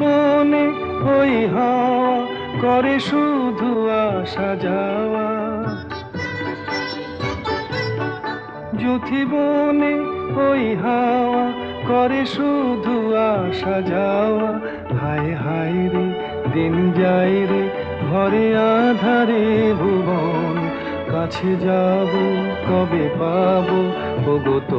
বনে ওই করে শুধু আসা যাওয়া। বনে ওই করে শুধু আসা যাওয়া। হায় হায় রে, দিন যায় রে, ঘরে আধারে ভুবন। কাছে যাব, কবে পাবো ওগো তো